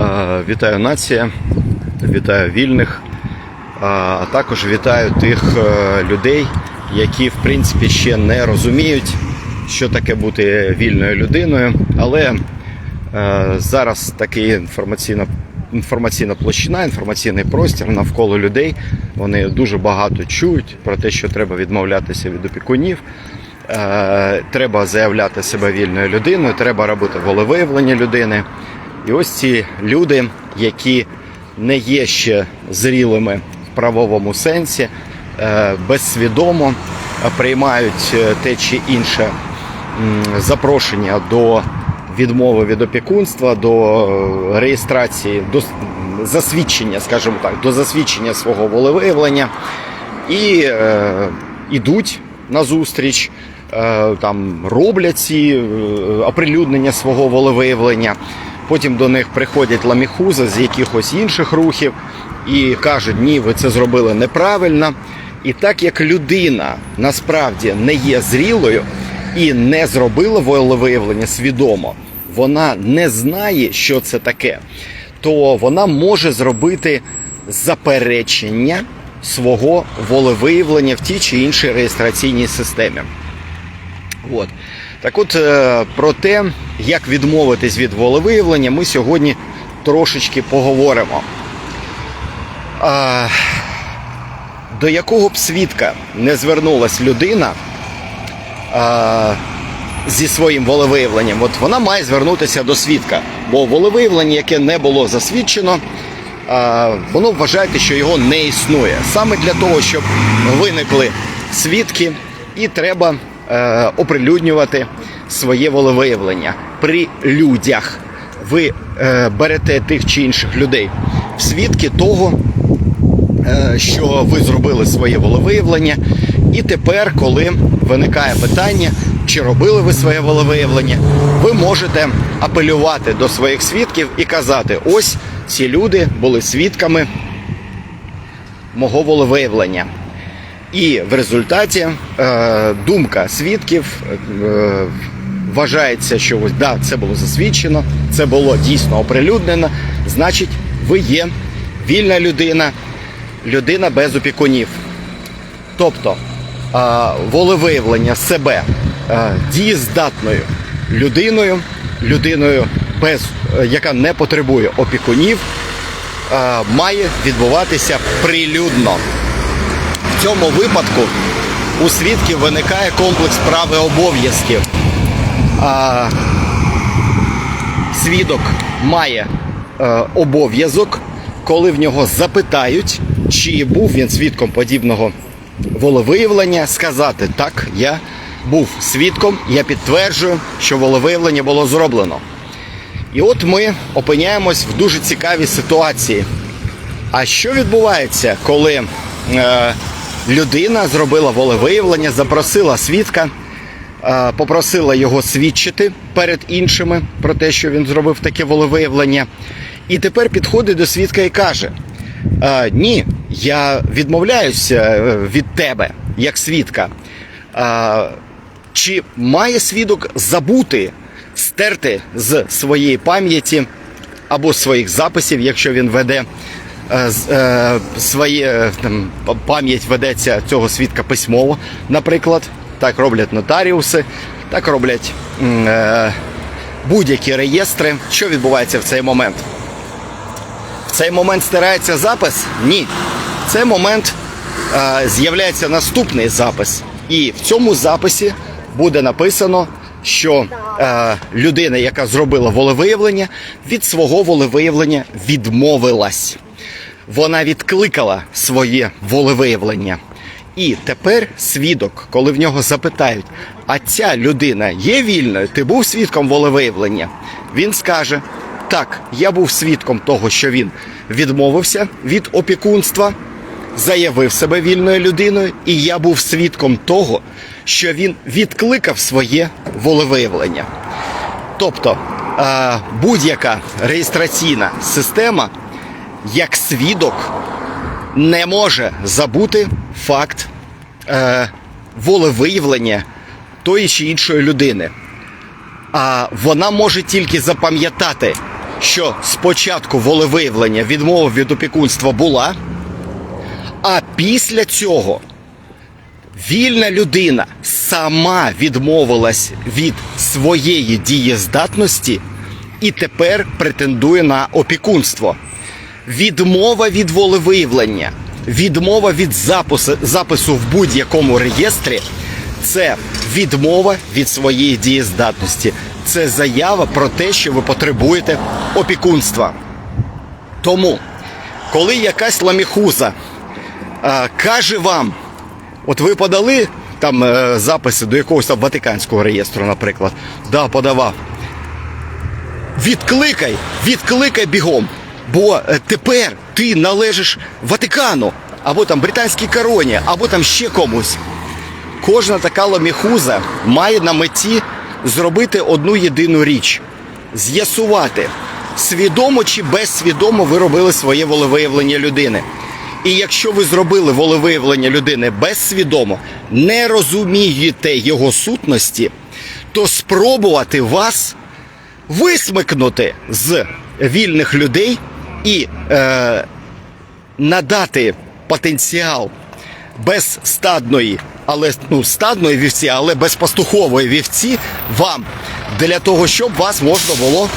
Е, Вітаю нація, вітаю вільних, а а також вітаю тих е, людей, які в принципі ще не розуміють, що таке бути вільною людиною. Але е, зараз такий інформаційна, інформаційна площина, інформаційний простір навколо людей. Вони дуже багато чують про те, що треба відмовлятися від опікунів. Е, треба заявляти себе вільною людиною, треба робити волевиявлення людини. І ось ці люди, які не є ще зрілими в правовому сенсі, е, безсвідомо приймають е, те чи інше запрошення до відмови від опікунства, до е, реєстрації, до засвідчення, скажімо так, до засвідчення свого волевиявлення і е, ідуть на зустріч, е, там роблять ці оприлюднення свого волевиявлення. Потім до них приходять ламіхузи з якихось інших рухів і кажуть, ні, ви це зробили неправильно. І так як людина насправді не є зрілою і не зробила волевиявлення свідомо, вона не знає, що це таке, то вона може зробити заперечення свого волевиявлення в тій чи іншій реєстраційній системі. От. Так от е, про те, як відмовитись від волевиявлення, ми сьогодні трошечки поговоримо. А, до якого б свідка не звернулась людина а, зі своїм волевиявленням, от вона має звернутися до свідка. Бо волевиявлення, яке не було засвідчено, а, воно вважаєте, що його не існує. Саме для того, щоб виникли свідки, і треба е, оприлюднювати своє волевиявлення при людях. Ви е, берете тих чи інших людей в свідки того, е, що ви зробили своє волевиявлення, і тепер, коли виникає питання, чи робили ви своє волевиявлення, ви можете апелювати до своїх свідків і казати: ось ці люди були свідками мого волевиявлення. І в результаті е, думка свідків е, вважається, що ось да, це було засвідчено, це було дійсно оприлюднено. Значить, ви є вільна людина, людина без опікунів. Тобто е, волевиявлення себе е, дієздатною людиною, людиною, без, е, яка не потребує опікунів, е, має відбуватися прилюдно. Цьому випадку у свідків виникає комплекс прав і обов'язків. Свідок має е, обов'язок, коли в нього запитають, чи був він свідком подібного волевиявлення, сказати так, я був свідком, я підтверджую, що волевиявлення було зроблено. І от ми опиняємось в дуже цікавій ситуації. А що відбувається, коли е, людина зробила волевиявлення, запросила свідка, е, попросила його свідчити перед іншими про те, що він зробив таке волевиявлення, і тепер підходить до свідка і каже: е, Ні, я відмовляюся е, від тебе як свідка. Чи має свідок забути, стерти з своєї пам'яті або своїх записів, якщо він веде своє е, там, пам'ять ведеться цього свідка письмово, наприклад. Так роблять нотаріуси, так роблять е, будь-які реєстри. Що відбувається в цей момент? В цей момент стирається запис? Ні. В цей момент е, з'являється наступний запис. І в цьому записі буде написано, що е, людина, яка зробила волевиявлення, від свого волевиявлення відмовилась. Вона відкликала своє волевиявлення. І тепер свідок, коли в нього запитають, а ця людина є вільною, ти був свідком волевиявлення? Він скаже: так, я був свідком того, що він відмовився від опікунства, заявив себе вільною людиною, і я був свідком того, що він відкликав своє волевиявлення. Тобто е, будь-яка реєстраційна система, як свідок, не може забути факт е, волевиявлення тої чи іншої людини. А вона може тільки запам'ятати, що спочатку волевиявлення відмова від опікунства була, а після цього вільна людина сама відмовилась від своєї дієздатності і тепер претендує на опікунство. Відмова від волевиявлення, відмова від запису, запису в будь-якому реєстрі це відмова від своєї дієздатності. Це заява про те, що ви потребуєте опікунства. Тому, коли якась ламіхуза а, каже вам, от ви подали там е, записи до якогось там Ватиканського реєстру, наприклад, да, подавав. Відкликай, відкликай бігом. Бо е, тепер ти належиш Ватикану, або там британській короні, або там ще комусь. Кожна така ламіхуза має на меті зробити одну єдину річ: з'ясувати, свідомо чи безсвідомо ви робили своє волевиявлення людини. І якщо ви зробили волевиявлення людини безсвідомо, не розумієте його сутності, то спробувати вас висмикнути з вільних людей і е, надати потенціал безстадної, але ну, стадної вівці, але безпастухової вівці вам для того, щоб вас можна було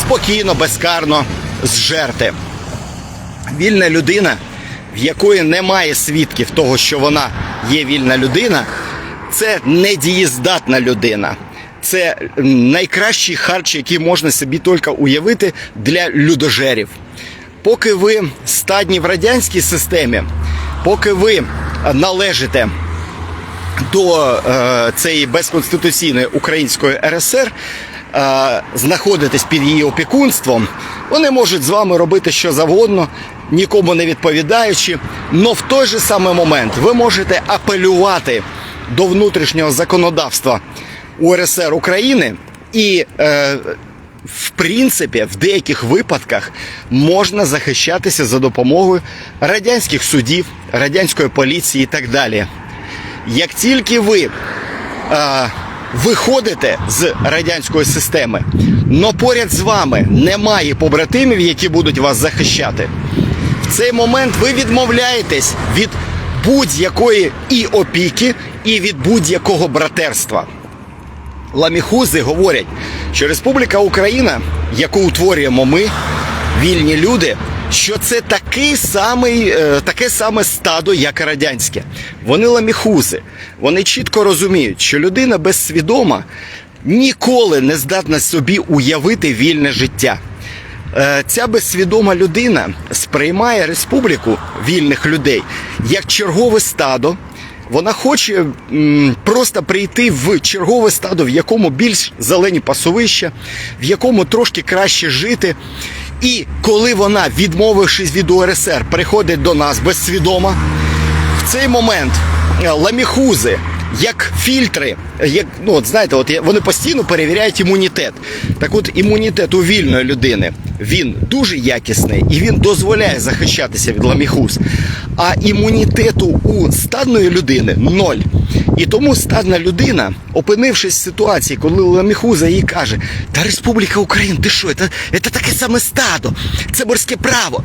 спокійно, безкарно зжерти. Вільна людина, в якої немає свідків того, що вона є вільна людина, це недієздатна людина. Це найкращий харч, який можна собі тільки уявити для людожерів. Поки ви стадні в радянській системі, поки ви належите до е, цієї безконституційної української РСР, е, знаходитесь під її опікунством, вони можуть з вами робити що завгодно, нікому не відповідаючи. Но в той же самий момент ви можете апелювати до внутрішнього законодавства УРСР України і. Е, в принципі, в деяких випадках можна захищатися за допомогою радянських судів, радянської поліції і так далі. Як тільки ви е, виходите з радянської системи, но поряд з вами немає побратимів, які будуть вас захищати, в цей момент ви відмовляєтесь від будь-якої і опіки, і від будь-якого братерства. Ламіхузи говорять, що Республіка Україна, яку утворюємо ми, вільні люди, що це такий самий, е, таке саме стадо, як і радянське. Вони ламіхузи. Вони чітко розуміють, що людина безсвідома ніколи не здатна собі уявити вільне життя. Е, Ця безсвідома людина сприймає республіку вільних людей як чергове стадо. Вона хоче м, просто прийти в чергове стадо, в якому більш зелені пасовища, в якому трошки краще жити. І коли вона, відмовившись від УРСР, приходить до нас безсвідомо, в цей момент е, ламіхузи, як фільтри, як ну от знаєте, от вони постійно перевіряють імунітет. Так от імунітет у вільної людини він дуже якісний і він дозволяє захищатися від ламіхуз. А імунітету у стадної людини ноль. І тому стадна людина, опинившись в ситуації, коли ламіхуза їй каже: Та Республіка Україна, ти що, це, це таке саме стадо, це морське право.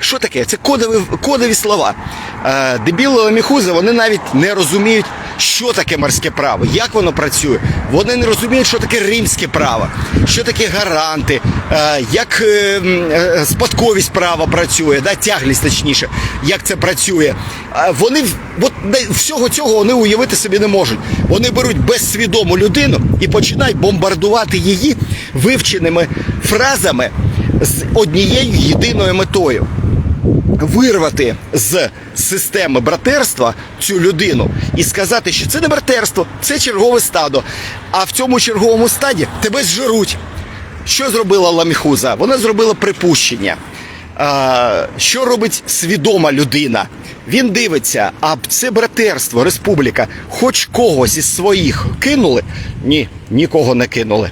Що таке? Це кодові, кодові слова. Е, дебіли ламіхузи, вони навіть не розуміють, що таке морське право, як воно працює. Вони не розуміють, що таке римське право, що таке гаранти, е, як е, е, спадковість права працює, да, тяглість точніше, як це працює. Вони от, всього цього вони уявити собі не можуть. Вони беруть безсвідому людину і починають бомбардувати її вивченими фразами з однією єдиною метою вирвати з системи братерства цю людину і сказати, що це не братерство, це чергове стадо. А в цьому черговому стаді тебе зжируть. Що зробила Ламіхуза? Вона зробила припущення. Що робить свідома людина? Він дивиться, а це братерство, республіка, хоч когось із своїх кинули? Ні, нікого не кинули.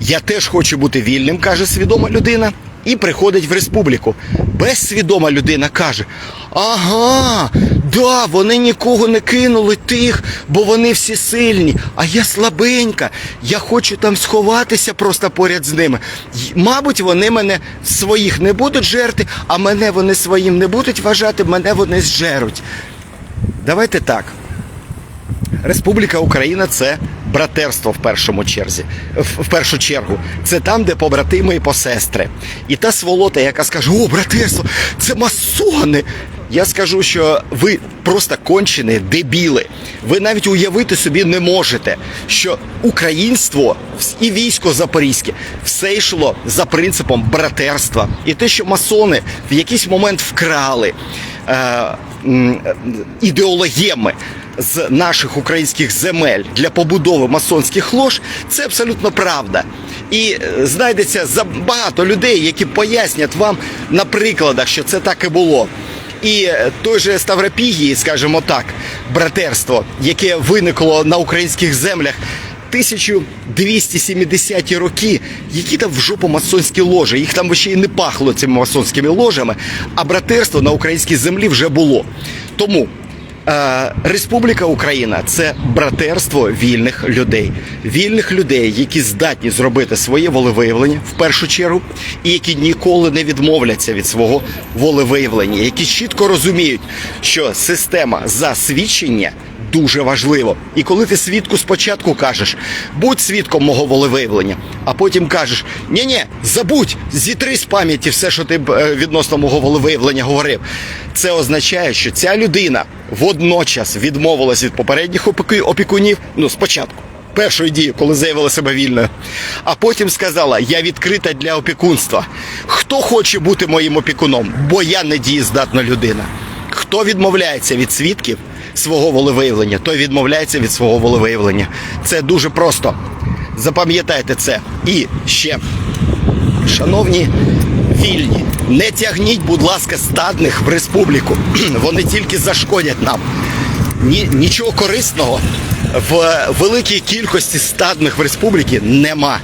Я теж хочу бути вільним, каже свідома людина. І приходить в республіку. Безсвідома людина каже: Ага, да, вони нікого не кинули тих, бо вони всі сильні, а я слабенька. Я хочу там сховатися просто поряд з ними. Мабуть, вони мене своїх не будуть жерти, а мене вони своїм не будуть вважати, мене вони зжеруть. Давайте так. Республіка Україна це братерство в першому черзі. В, першу чергу. Це там, де побратими і посестри. І та сволота, яка скаже: О, братерство, це масони. Я скажу, що ви просто кончені дебіли. Ви навіть уявити собі не можете, що українство і військо запорізьке все йшло за принципом братерства. І те, що масони в якийсь момент вкрали е, ідеологеми з наших українських земель для побудови масонських лож, це абсолютно правда. І е, знайдеться багато людей, які пояснять вам на прикладах, що це так і було. І е, той же Ставропігії, скажімо так, братерство, яке виникло на українських землях 1270-ті роки, які там в жопу масонські ложі. Їх там ще й не пахло цими масонськими ложами, а братерство на українській землі вже було. Тому Республіка Україна це братерство вільних людей, вільних людей, які здатні зробити своє волевиявлення в першу чергу, і які ніколи не відмовляться від свого волевиявлення, які чітко розуміють, що система засвідчення. Дуже важливо. І коли ти свідку спочатку кажеш, будь свідком мого волевиявлення, а потім кажеш, ні ні забудь, зітри з пам'яті все, що ти е, відносно мого волевиявлення говорив. Це означає, що ця людина водночас відмовилась від попередніх опікунів, ну спочатку. Першої дії, коли заявила себе вільною, а потім сказала: я відкрита для опікунства. Хто хоче бути моїм опікуном? Бо я недієздатна людина. Хто відмовляється від свідків свого волевиявлення, той відмовляється від свого волевиявлення. Це дуже просто. Запам'ятайте це. І ще, шановні вільні, не тягніть, будь ласка, стадних в республіку. Вони тільки зашкодять нам. Ні, нічого корисного в великій кількості стадних в республіці нема.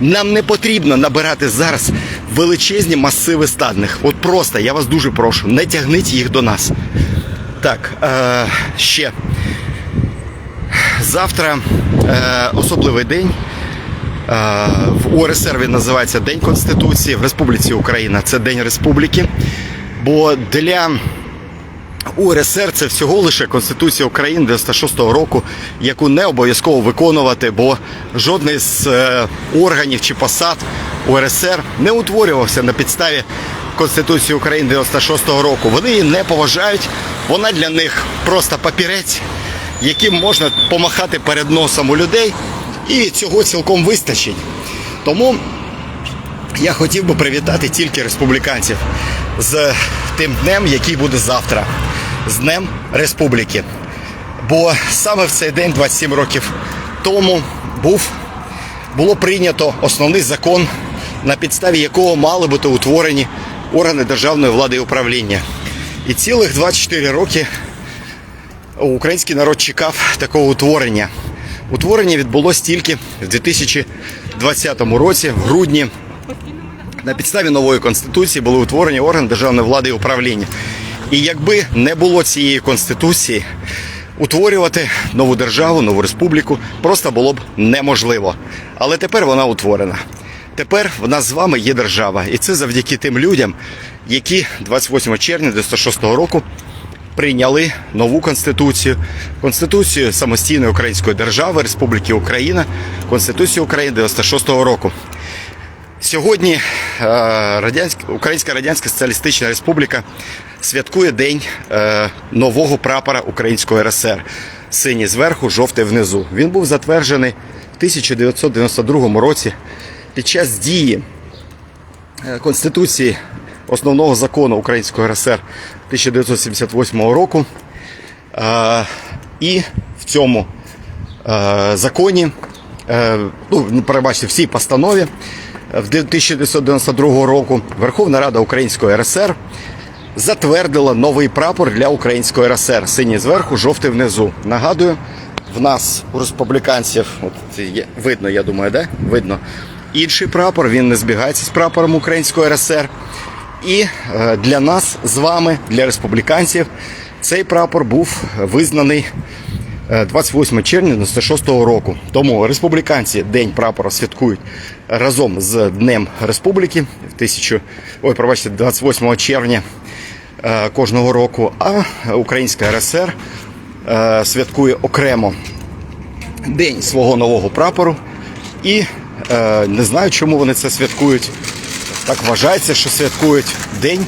Нам не потрібно набирати зараз величезні масиви стадних. От просто я вас дуже прошу, не тягніть їх до нас. Так, е, ще завтра е, особливий день. Е, В УРСР він називається День Конституції, в Республіці Україна це День Республіки. Бо для УРСР це всього лише Конституція України 96-го року, яку не обов'язково виконувати, бо жодний з е, органів чи посад УРСР не утворювався на підставі Конституції України 96-го року. Вони її не поважають. Вона для них просто папірець, яким можна помахати перед носом у людей, і цього цілком вистачить. Тому я хотів би привітати тільки республіканців з тим днем, який буде завтра, з Днем Республіки. Бо саме в цей день, 27 років тому, був, було прийнято основний закон, на підставі якого мали бути утворені органи державної влади і управління. І цілих 24 роки український народ чекав такого утворення. Утворення відбулося тільки в 2020 році, в грудні. На підставі нової конституції були утворені органи державної влади і управління. І якби не було цієї конституції, утворювати нову державу, нову республіку просто було б неможливо. Але тепер вона утворена. Тепер в нас з вами є держава, і це завдяки тим людям, які 28 червня 96 року прийняли нову конституцію, конституцію самостійної української держави Республіки Україна, Конституцію України 96-го року. Сьогодні е, Радянська, Українська Радянська Соціалістична Республіка святкує День е, нового прапора Української РСР. Синій зверху, жовтий внизу. Він був затверджений в 1992 році під час дії е, Конституції основного закону Української РСР 1978 року. Е, І в цьому е, законі, ну, перебачте, в цій постанові в 1992 року Верховна Рада Української РСР затвердила новий прапор для Української РСР. Синій зверху, жовтий внизу. Нагадую, в нас у республіканців, от видно, я думаю, да? видно. Інший прапор, він не збігається з прапором Української РСР. І е, для нас з вами, для республіканців, цей прапор був визнаний е, 28 червня 96 року. Тому республіканці День прапора святкують разом з Днем Республіки в тисячу, ой, пробачте, 28 червня е, кожного року. А Українська РСР е, святкує окремо день свого нового прапору. І е, не знаю, чому вони це святкують. Так вважається, що святкують День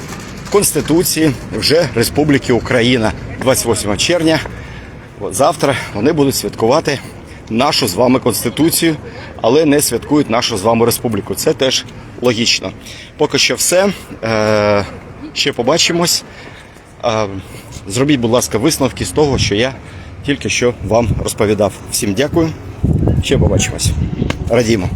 Конституції вже Республіки Україна 28 червня. От завтра вони будуть святкувати нашу з вами конституцію, але не святкують нашу з вами республіку. Це теж логічно. Поки що все. Е, ще побачимось. Е, зробіть, будь ласка, висновки з того, що я тільки що вам розповідав. Всім дякую. Ще побачимось. Радімо.